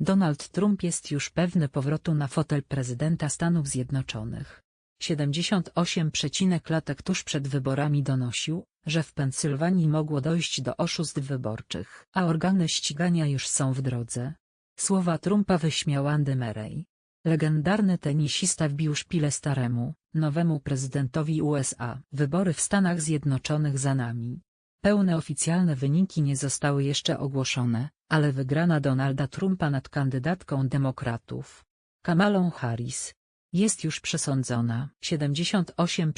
Donald Trump jest już pewny powrotu na fotel prezydenta Stanów Zjednoczonych. 78 latek tuż przed wyborami donosił, że w Pensylwanii mogło dojść do oszustw wyborczych, a organy ścigania już są w drodze. Słowa Trumpa wyśmiał Andy Murray. Legendarny tenisista wbił szpilę staremu, nowemu prezydentowi USA. Wybory w Stanach Zjednoczonych za nami. Pełne oficjalne wyniki nie zostały jeszcze ogłoszone, ale wygrana Donalda Trumpa nad kandydatką demokratów, Kamalą Harris, jest już przesądzona. 78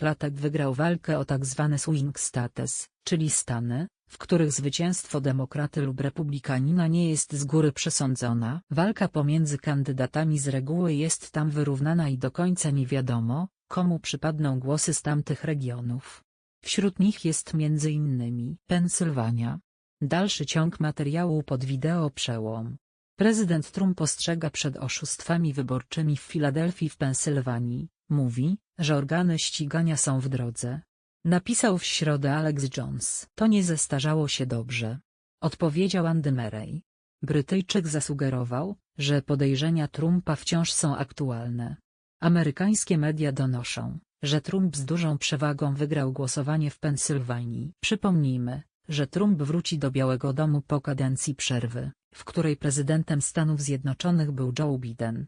latek wygrał walkę o tzw. swing status, czyli stany, w których zwycięstwo demokraty lub republikanina nie jest z góry przesądzona. Walka pomiędzy kandydatami z reguły jest tam wyrównana i do końca nie wiadomo, komu przypadną głosy z tamtych regionów. Wśród nich jest m.in. Pensylwania. Dalszy ciąg materiału pod wideo przełom. Prezydent Trump ostrzega przed oszustwami wyborczymi w Filadelfii w Pensylwanii, mówi, że organy ścigania są w drodze. Napisał w środę Alex Jones. To nie zestarzało się dobrze. Odpowiedział Andy Murray. Brytyjczyk zasugerował, że podejrzenia Trumpa wciąż są aktualne. Amerykańskie media donoszą, że Trump z dużą przewagą wygrał głosowanie w Pensylwanii. Przypomnijmy, że Trump wróci do Białego Domu po kadencji przerwy, w której prezydentem Stanów Zjednoczonych był Joe Biden.